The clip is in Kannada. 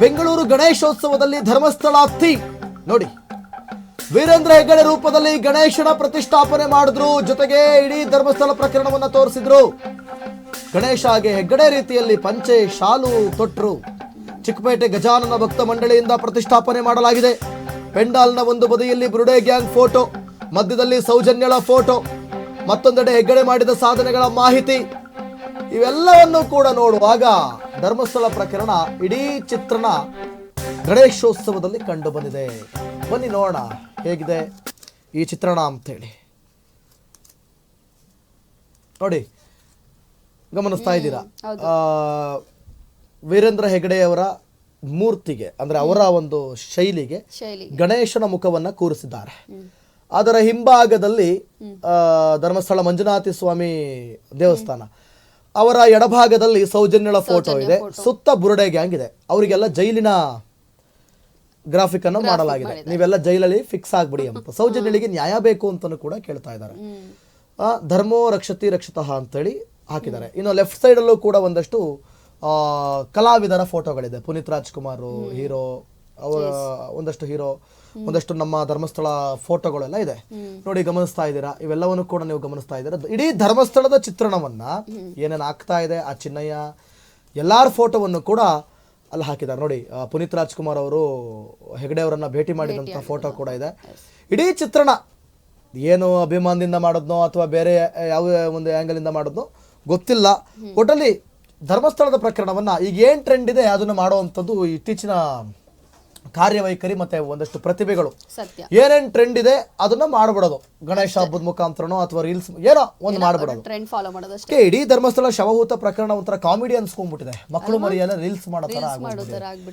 ಬೆಂಗಳೂರು ಗಣೇಶೋತ್ಸವದಲ್ಲಿ ಧರ್ಮಸ್ಥಳ ಥೀಮ್. ನೋಡಿ, ವೀರೇಂದ್ರ ಹೆಗ್ಗಡೆ ರೂಪದಲ್ಲಿ ಗಣೇಶನ ಪ್ರತಿಷ್ಠಾಪನೆ ಮಾಡಿದ್ರು. ಜೊತೆಗೆ ಇಡೀ ಧರ್ಮಸ್ಥಳ ಪ್ರಕರಣವನ್ನ ತೋರಿಸಿದ್ರು. ಗಣೇಶ ಹಾಗೆ ಹೆಗ್ಗಡೆ ರೀತಿಯಲ್ಲಿ ಪಂಚೆ, ಶಾಲು ತೊಟ್ಟರು ಚಿಕ್ಕಪೇಟೆ ಗಜಾನನ ಭಕ್ತ ಮಂಡಳಿಯಿಂದ ಪ್ರತಿಷ್ಠಾಪನೆ ಮಾಡಲಾಗಿದೆ. ಪೆಂಡಾಲ್ನ ಒಂದು ಬದಿಯಲ್ಲಿ ಬುರುಡೆ ಗ್ಯಾಂಗ್ ಫೋಟೋ, ಮಧ್ಯದಲ್ಲಿ ಸೌಜನ್ಯಳ ಫೋಟೋ. ಮತ್ತೊಂದೆಡೆ ಹೆಗ್ಗಡೆ ಮಾಡಿದ ಸಾಧನೆಗಳ ಮಾಹಿತಿ. ಇವೆಲ್ಲವನ್ನು ಕೂಡ ನೋಡುವಾಗ ಧರ್ಮಸ್ಥಳ ಪ್ರಕರಣ ಇಡೀ ಚಿತ್ರಣ ಗಣೇಶೋತ್ಸವದಲ್ಲಿ ಕಂಡು ಬಂದಿದೆ. ಬನ್ನಿ ನೋಡೋಣ ಹೇಗಿದೆ ಈ ಚಿತ್ರಣ ಅಂತೇಳಿ. ನೋಡಿ ಗಮನಿಸ್ತಾ ಇದ್ದೀರಾ? ಆ, ವೀರೇಂದ್ರ ಹೆಗಡೆಯವರ ಮೂರ್ತಿಗೆ ಅಂದ್ರೆ ಅವರ ಒಂದು ಶೈಲಿಗೆ ಗಣೇಶನ ಮುಖವನ್ನ ಕೂರಿಸಿದ್ದಾರೆ. ಅದರ ಹಿಂಭಾಗದಲ್ಲಿ ಧರ್ಮಸ್ಥಳ ಮಂಜುನಾಥ ಸ್ವಾಮಿ ದೇವಸ್ಥಾನ ಅವರ ಎಡಭಾಗದಲ್ಲಿ ಸೌಜನ್ಯಳ ಫೋಟೋ ಇದೆ. ಸುತ್ತ ಬುರುಡೆ ಗ್ಯಾಂಗ್ ಇದೆ. ಅವರಿಗೆಲ್ಲ ಜೈಲಿನ ಗ್ರಾಫಿಕ್ ಅನ್ನು ಮಾಡಲಾಗಿದೆ. ನೀವೆಲ್ಲ ಜೈಲಲ್ಲಿ ಫಿಕ್ಸ್ ಆಗ್ಬಿಡಿ ಅಂತ. ಸೌಜನ್ಯಳಿಗೆ ನ್ಯಾಯ ಬೇಕು ಅಂತಾನು ಕೂಡ ಕೇಳ್ತಾ ಇದ್ದಾರೆ. ಧರ್ಮೋ ರಕ್ಷತಿ ರಕ್ಷತಃ ಅಂತೇಳಿ ಹಾಕಿದ್ದಾರೆ. ಇನ್ನು ಲೆಫ್ಟ್ ಸೈಡಲ್ಲೂ ಅಲ್ಲೂ ಕೂಡ ಒಂದಷ್ಟು ಕಲಾವಿದರ ಫೋಟೋಗಳಿದೆ. ಪುನೀತ್ ರಾಜ್ಕುಮಾರ್ ಹೀರೋ ಅವರ ಒಂದಷ್ಟು ಹೀರೋ ಒಂದಷ್ಟು ನಮ್ಮ ಧರ್ಮಸ್ಥಳ ಫೋಟೋಗಳೆಲ್ಲ ಇದೆ. ನೋಡಿ ಗಮನಿಸ್ತಾ ಇದ್ದೀರಾ? ಇವೆಲ್ಲವನ್ನು ಕೂಡ ನೀವು ಗಮನಿಸ್ತಾ ಇದ್ದೀರಾ? ಇಡೀ ಧರ್ಮಸ್ಥಳದ ಚಿತ್ರಣವನ್ನ ಏನೇನು ಆಗ್ತಾ ಇದೆ ಆ ಚಿನ್ನಯ್ಯ ಎಲ್ಲಾರ ಫೋಟೋವನ್ನು ಕೂಡ ಅಲ್ಲಿ ಹಾಕಿದ್ದಾರೆ. ನೋಡಿ ಪುನೀತ್ ರಾಜ್ಕುಮಾರ್ ಅವರು ಹೆಗಡೆ ಅವರನ್ನ ಭೇಟಿ ಮಾಡಿದಂಥ ಫೋಟೋ ಕೂಡ ಇದೆ. ಇಡೀ ಚಿತ್ರಣ ಏನು ಅಭಿಮಾನದಿಂದ ಮಾಡೋದ್ನೋ ಅಥವಾ ಬೇರೆ ಯಾವ ಒಂದು ಆ್ಯಂಗಲ್ ಇಂದ ಮಾಡೋದ್ನೋ ಗೊತ್ತಿಲ್ಲ. ಒಟ್ಟಲ್ಲಿ ಧರ್ಮಸ್ಥಳದ ಪ್ರಕರಣವನ್ನ ಈಗ ಏನ್ ಟ್ರೆಂಡ್ ಇದೆ ಅದನ್ನ ಮಾಡುವಂಥದ್ದು ಇತ್ತೀಚಿನ ಕಾರ್ಯವೈಖರಿ ಮತ್ತೆ ಒಂದಷ್ಟು ಪ್ರತಿಭೆಗಳು. ಏನೇನ್ ಟ್ರೆಂಡ್ ಇದೆ ಅದನ್ನ ಮಾಡ್ಬಿಡೋದು. ಗಣೇಶ ಹಬ್ಬದ ಮುಖಾಂತರನೋ ಅಥವಾ ರೀಲ್ಸ್ ಏನೋ ಒಂದು ಮಾಡ್ಬಿಡೋದು. ಟ್ರೆಂಡ್ ಫಾಲೋ ಮಾಡೋದಷ್ಟೇ ಅಷ್ಟೇ. ಇಡೀ ಧರ್ಮಸ್ಥಳ ಶವಹೂತ ಪ್ರಕರಣ ಒಂಥರ ಕಾಮಿಡಿ ಅನ್ಸ್ಕೊಂಡ್ಬಿಟ್ಟಿದೆ ಮಕ್ಕಳು ಮರಿಯಲ್ಲ ರೀಲ್ಸ್ ಮಾಡೋ ತರ ಆಗ್ಬಿಟ್ಟಿದೆ.